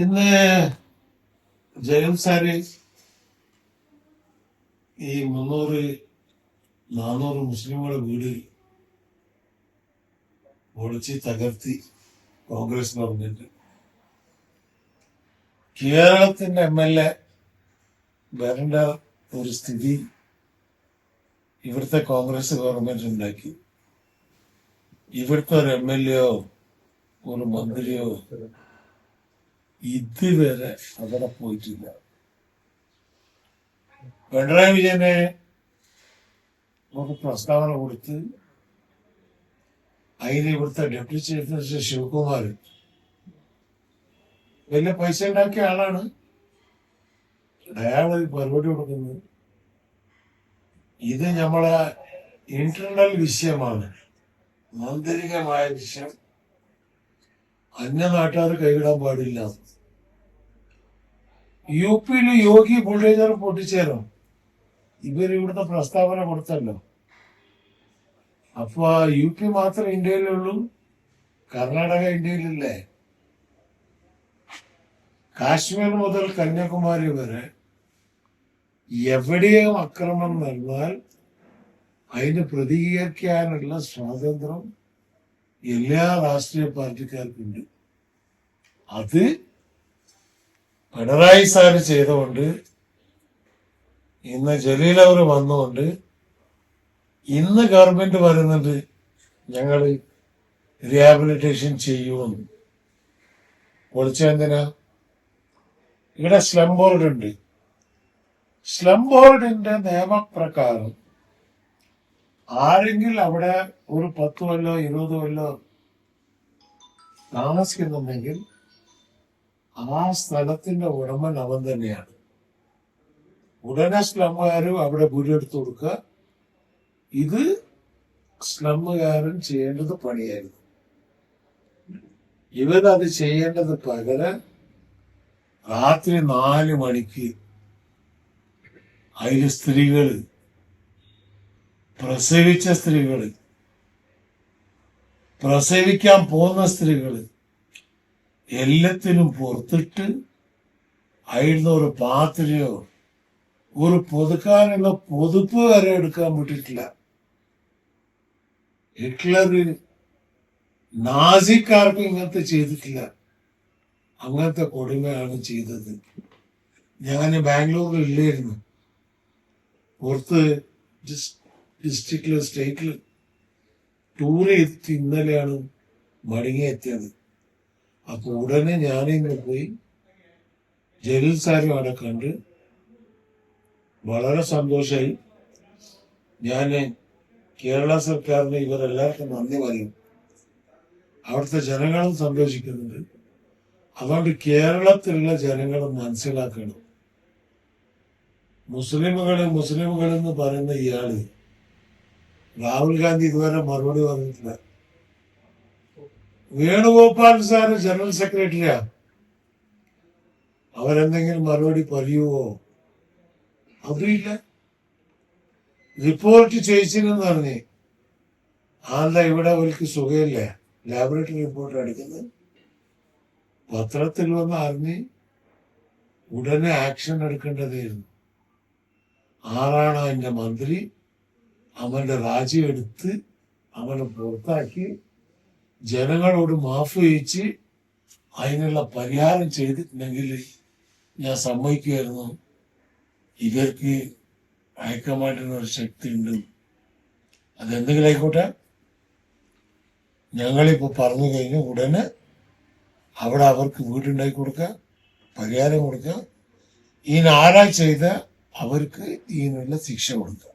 ഇന്ന് ജയം സാര് ഈ മുന്നൂറ് നാനൂറ് മുസ്ലിങ്ങളുടെ വീട് പൊളിച്ച് തകർത്തി കോൺഗ്രസ് ഗവൺമെന്റ്. കേരളത്തിന്റെ എം എൽ എ വരേണ്ട ഒരു സ്ഥിതി ഇവിടുത്തെ കോൺഗ്രസ് ഗവൺമെന്റ് ഉണ്ടാക്കി. ഇവിടുത്തെ ഒരു എം എൽ എയോ ഒരു മന്ത്രിയോ ഇതുവരെ അവിടെ പോയിട്ടില്ല. പിണറായി വിജയനെ നമുക്ക് പ്രസ്താവന കൊടുത്ത് അതിന് ഇവിടുത്തെ ഡെപ്യൂട്ടി ചീഫ് മിനിസ്റ്റർ ശിവകുമാർ വലിയ പൈസ ഉണ്ടാക്കിയ ആളാണ്. അയാൾ മറുപടി കൊടുക്കുന്നത് ഇത് നമ്മളെ ഇന്റർണൽ വിഷയമാണ്. ആന്തരികമായ വിഷയം. അന്യ നാട്ടുകാർ കൈവിടാൻ പാടില്ല. യു പിയിൽ യോഗി ബുൾഡേജർ പൊട്ടിച്ചേരും. ഇവർ ഇവിടുത്തെ പ്രസ്താവന കൊടുത്തല്ലോ. അപ്പൊ യു പി മാത്രം ഇന്ത്യയിലുള്ളൂ കർണാടക ഇന്ത്യയിലില്ലേ? കാശ്മീർ മുതൽ കന്യാകുമാരി വരെ എവിടെയും അക്രമം നടന്നാൽ അതിന് പ്രതികരിക്കാനുള്ള സ്വാതന്ത്ര്യം എല്ലാ രാഷ്ട്രീയ പാർട്ടിക്കാർക്കുണ്ട്. അത് പിണറായി സാറ് ചെയ്തുകൊണ്ട് ഇന്ന് ജലീൽ അവർ വന്നുകൊണ്ട് ഇന്ന് ഗവൺമെന്റ് വരുന്നുണ്ട് ഞങ്ങൾ റിഹാബിലിറ്റേഷൻ ചെയ്യുമെന്ന്. വിളിച്ചെന്തിനാ ഇവിടെ സ്ലം ബോർഡ് ഉണ്ട്. സ്ലം ബോർഡിന്റെ നിയമപ്രകാരം ആരെങ്കിലും അവിടെ ഒരു പത്ത് കൊല്ലോ ഇരുപത് കൊല്ലോ താമസിക്കുന്നുണ്ടെങ്കിൽ ആ സ്ഥലത്തിന്റെ ഉടമൻ അവൻ തന്നെയാണ്. ഉടനെ സ്ലമ്മുകാരും അവിടെ വീടെടുത്ത് കൊടുക്കുക. ഇത് സ്ലമ്മുകാരൻ ചെയ്യേണ്ടത് പണിയായിരുന്നു. ഇവരത് ചെയ്യേണ്ടത് പകരം രാത്രി നാല് മണിക്ക് അതിൽ സ്ത്രീകൾ പ്രസവിച്ച സ്ത്രീകൾ പ്രസവിക്കാൻ പോകുന്ന സ്ത്രീകൾ എല്ലാത്തിനും പുറത്തിട്ട് അയിടുന്ന ഒരു പാത്രയോ ഒരു പൊതുക്കാനുള്ള പൊതുപ്പ് വരെ എടുക്കാൻ പറ്റിയിട്ടില്ല ഹിറ്റ്ലർ നാസിക്കാർക്ക് ഇങ്ങനത്തെ ചെയ്തിട്ടില്ല. അങ്ങനത്തെ കൊടുമയാണ് ചെയ്തത്. ഞാൻ ബാംഗ്ലൂരിൽ ഇല്ലായിരുന്നു പുറത്ത് ഡിസ്ട്രിക്റ്റിൽ സ്റ്റേറ്റിൽ ടൂർ ചെയ്തിട്ട് ഇന്നലെയാണ് മടങ്ങിയെത്തിയത്. അപ്പൊ ഉടനെ ഞാനിങ്ങ് പോയി ജലീൽ സാറിനെ അവിടെ കണ്ട് വളരെ സന്തോഷമായി ഞാൻ കേരള സർക്കാരിന് ഇവരെല്ലാവർക്കും നന്ദി പറയും. അവിടുത്തെ ജനങ്ങളും സന്തോഷിക്കുന്നുണ്ട്. അതുകൊണ്ട് കേരളത്തിലുള്ള ജനങ്ങൾ മനസ്സിലാക്കണം. മുസ്ലിമുകൾ മുസ്ലിമുകൾ എന്ന് പറയുന്ന ഇയാൾ രാഹുൽ ഗാന്ധി ഇതുവരെ മറുപടി പറഞ്ഞിട്ടില്ല. വേണുഗോപാൽ സാറ് ജനറൽ സെക്രട്ടറിയാ. അവരെന്തെങ്കിലും മറുപടി പറയുവോ? അവരില്ല. റിപ്പോർട്ട് ചെയ്യിച്ചില്ലെന്ന് പറഞ്ഞ് ആളുടെ ഇവിടെ അവർക്ക് സുഖമില്ല. ലാബറട്ടറി റിപ്പോർട്ട് എടുക്കുന്നത്? പത്രത്തിൽ വന്ന് അറിഞ്ഞ് ഉടനെ ആക്ഷൻ എടുക്കേണ്ടതായിരുന്നു. ആരാണ് അതിന്റെ മന്ത്രി. അവന്റെ രാജ്യം എടുത്ത് അവനെ പുറത്താക്കി ജനങ്ങളോട് മാഫ് ചോദിച്ച് അതിനുള്ള പരിഹാരം ചെയ്തിട്ടുണ്ടെങ്കിൽ ഞാൻ സമ്മതിക്കുമായിരുന്നു. ഇവർക്ക് ഹൈക്കമാൻഡിന് ഒരു ശക്തി ഉണ്ട് അതെന്തെങ്കിലും ആയിക്കോട്ടെ? ഞങ്ങളിപ്പോ പറഞ്ഞു കഴിഞ്ഞു ഉടനെ അവിടെ അവർക്ക് വീടുണ്ടാക്കി കൊടുക്കുക പരിഹാരം കൊടുക്കുക. ഈ നാരാഴ്ച ചെയ്ത അവർക്ക് ഇതിനുള്ള ശിക്ഷ കൊടുക്കുക.